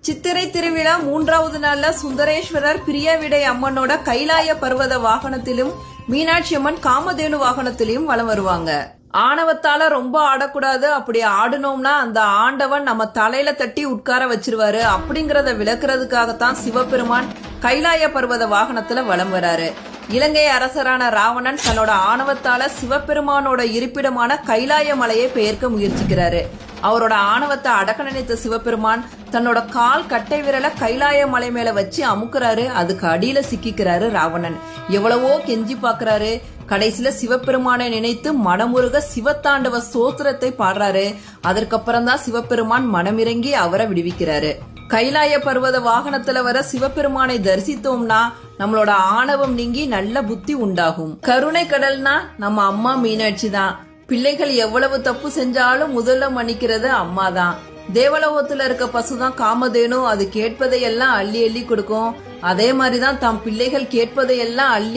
சித்திரை திருவிழா மூன்றாவது நாள்ல சுந்தரேஸ்வரர் பிரியவிடை அம்மனோட கைலாய பர்வத வாகனத்திலும் மீனாட்சி அம்மன் காமதேனு வாகனத்திலையும் வலம் வருவாங்க. ஆணவத்தால ரொம்ப ஆடக்கூடாது. அப்படி ஆடுனோம்னா அந்த ஆண்டவன் நம்ம தலையில தட்டி உட்கார வச்சிருவாரு. அப்படிங்கறத விளக்குறதுக்காகத்தான் சிவபெருமான் கைலாய பர்வத வாகனத்துல வலம் வராரு. இலங்கை அரசரான ராவணன் தன்னோட ஆணவத்தால சிவபெருமானோட இருப்பிடமான கைலாய மலையை பெயர்க்க முயற்சிக்கிறாரு. அவரோட ஆணவத்தை அடக்க நினைத்த சிவபெருமான் தன்னோட கால் கட்டை விரலை கைலாய மலை மேல வச்சு அமுக்குறாரு. அதுக்கு அடியில சிக்கிக்கிறாரு ராவணன். எவ்வளவோ கெஞ்சி பாக்குறாரு. கடைசியில சிவபெருமானை நினைத்து மனமுருக சிவத்தாண்டவ சோத்திரத்தை பாடுறாரு. அதற்கப்புறம் தான் சிவபெருமான் மனமிறங்கி அவரை விடுவிக்கிறாரு. கைலாய பர்வத வாகனத்துல வர சிவபெருமானை தரிசித்தோம்னா நம்மளோட ஆணவம் நீங்கி நல்ல புத்தி உண்டாகும். கருணை கடல்னா நம்ம அம்மா மீனாட்சி தான். பிள்ளைகள் எவ்வளவு தப்பு செஞ்சாலும் முதல்ல மன்னிக்கிறது அம்மா தான் தேவலோகத்துல இருக்க பசுதான் காமதேனு அது கேட்பதையெல்லாம் அள்ளி அள்ளி கொடுக்கும். அதே மாதிரிதான் தம் பிள்ளைகள் கேட்பதையெல்லாம் அள்ளி